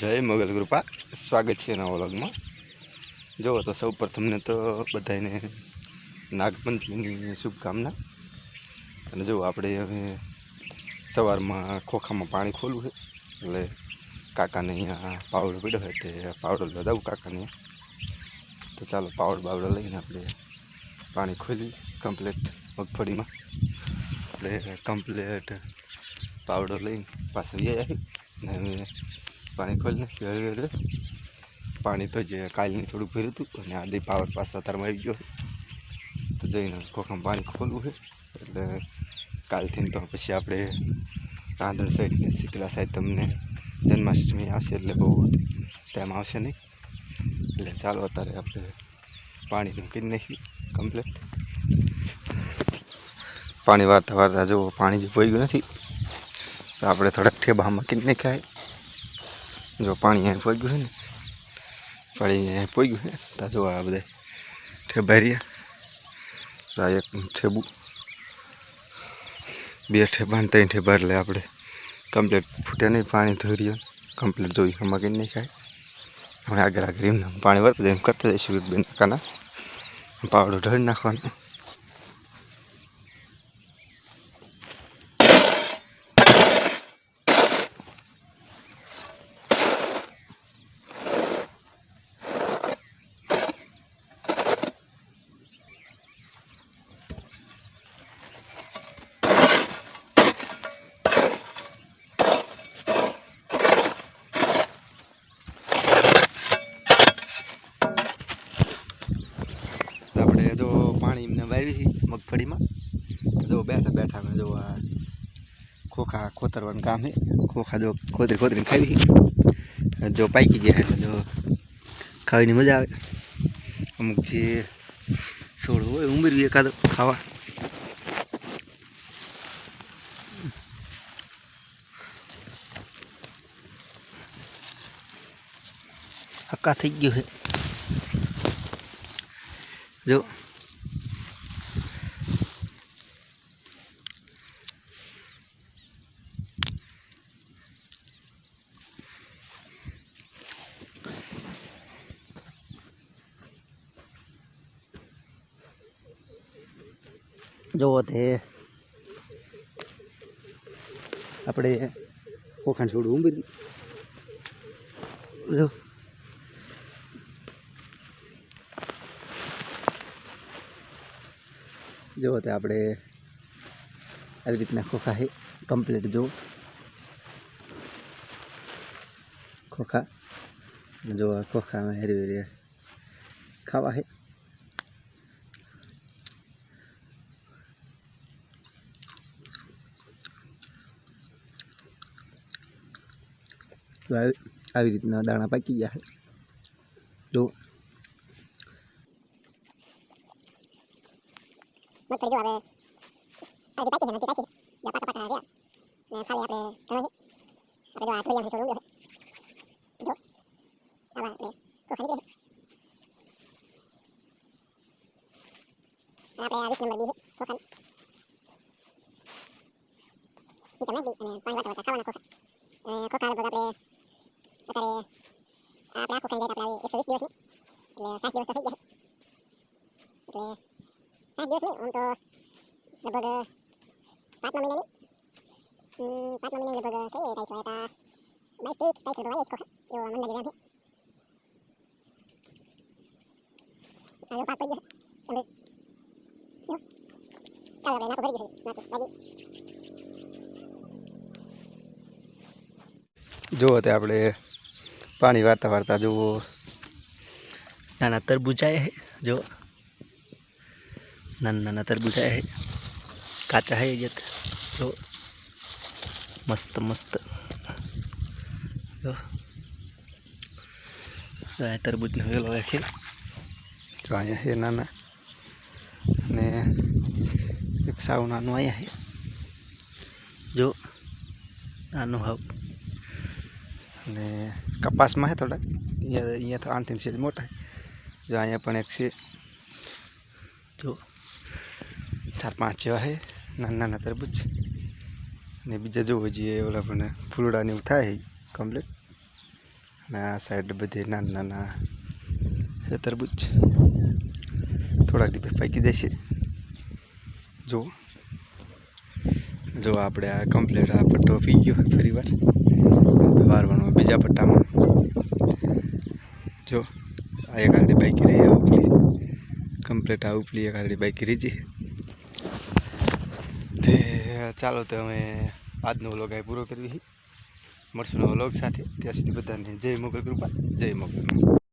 જય મોગલ કૃપા. સ્વાગત છે એના વ્લોગમાં. જુઓ તો સૌ પ્રથમને તો બધાને નાગપંચમીની શુભકામના. અને જુઓ, આપણે હવે સવારમાં ખોખામાં પાણી ખોલવું છે. એટલે કાકાને અહીંયા પાવડો પડ્યો હોય તે પાવડો લદાવું કાકાને. તો ચાલો પાવડો બાવડો લઈને આપણે પાણી ખોલી કમ્પ્લેટ મગફળીમાં. એટલે કમ્પ્લેટ પાવડો લઈને પાછળ આવી ને પાણી ખોલી નાખ્યું પાણી તો જે કાલની થોડું ભર્યું હતું અને આજે પાવર પાસ અત્યારમાં આવી ગયો તો જઈને કોકમ પાણી ખોલવું છે. એટલે કાલથી તો પછી આપણે રાંધણ સાઈડ ને શીતલા સાઈડ તમને જન્માષ્ટમી આવશે એટલે બહુ ટાઈમ આવશે નહીં. એટલે ચાલો અત્યારે આપણે પાણીનું કરી નાખ્યું કમ્પ્લેટ પાણી વારતા વારતા જો પાણી જે પોઈ નથી. તો આપણે થોડાક ઠેબામાં મૂકીને નાખ્યા. જો પાણી અહીં પોઈ ગયું છે ને, પાણી અહીં પોઈ ગયું છે, તા જો આ બધા ઠેબા રહ્યા. એક ઠેબુ, બે ઠેબા ને ત્રણ ઠેબા એટલે આપણે કમ્પ્લીટ ફૂટે નહીં, પાણી ધોરીએ કમ્પ્લીટ જોઈ આમાં નહીં ખાય. હવે આગળ આગળ એમને પાણી વરતું જાય, એમ કરતા જઈશું એક બે નાકાના. પાવડો ઢળી નાખવાનો તો જો પાણી એમને વાવી છે મગફળીમાં. જો બેઠા બેઠા અમે જો આ ખોખા ખોતરવાનું કામ છે. ખોખા જો ખોતરી ખોતરીને ખાવી જો પાકી ગયા એટલે જો ખાવાની મજા આવે. અમુક જે છોડ હોય ઉમેરવી એકાદ ખાવા. હક્કા થઈ ગયું છે. જો જોવો તે. આપણે કોખાણ છોડું ઉંબરી જો. જોવો તે આપણે આવી રીતના ખોખા છે કમ્પ્લીટ જો. ખોખા. જો ખોખા હેરી હેરી ખાવા છે તો આવી આવી રીતના દાણા પાકી ગયા છે જો મગફળી જો હવે અડધી પાકી છે નથી પાકી જો પાકા પાકા રહ્યા ને ખાલી આપણે ઘણો છે આપણે જો આ થોડી આમ છોડું જો આવા આપણે કોખા નીકળે છે આપણે આ વીસ નંબર બી છે કોખા ઈ તમને દી અને પાણી વાતા વાતા ખાવાના કોખા અને કોખા લગભગ આપણે અત્યારે આપણે આખું કંઈ આપણે એકસો વીસ દિવસની એટલે સાત દિવસ તો થઈ ગયા એટલે સાત દિવસ નહીં આમ તો લગભગ પાંચમા મહિનાની પાંચમા મહિનાની લગભગ કઈ તારીખ હોય તા બસ એક તારીખ સુધી વાવીએ ખોખા એવો મન લાગે છે જો પાક પડી ગયો જો ચાલો હવે નાખો ભરી ગયો નાખો લાગી જુઓ આપણે પાણી વારતા વારતા જુઓ. નાના તરબૂચ હે જો નાના નાના તરબૂચ હે. કાચા હૈ જે જો મસ્ત મસ્ત. જો જો આ તરબૂચનો છે જો અહીંયા છે નાના. ને એક સાવ નાનું અહીંયા છે જો નાનું હાવ. અને કપાસમાં છે થોડાક. અહીંયા અહીંયા તો આનથી સેજ મોટા જો અહીંયા પણ એક છે. જો ચાર પાંચ જેવા છે. નાના નાના તરબૂચ. ને બીજા જોવો જોઈએ ઓલા પણ ફૂલડા ને એવું થાય કમ્પ્લીટ અને આ સાઈડ બધે નાના નાના છે તરબૂચ. થોડાક દિવસ પાકી જશે. છે જો. જો આપણે આ કમ્પ્લીટ આ પટ્ટો પી ગયો ફરી વાર વારવાનો બીજા પટ્ટામાં જો, આ એક આડી બાઈક રહી ઉપલી. કમ્પ્લીટ આ ઉપલી એક આડી બાઈક રહી તે, ચાલો તો અમે આજનો વ્લોગ આ પૂરો કરવી મળશું નવો વ્લોગ સાથે. ત્યાં સુધી બધાને જય મોગલ કૃપા, જય મોગલ.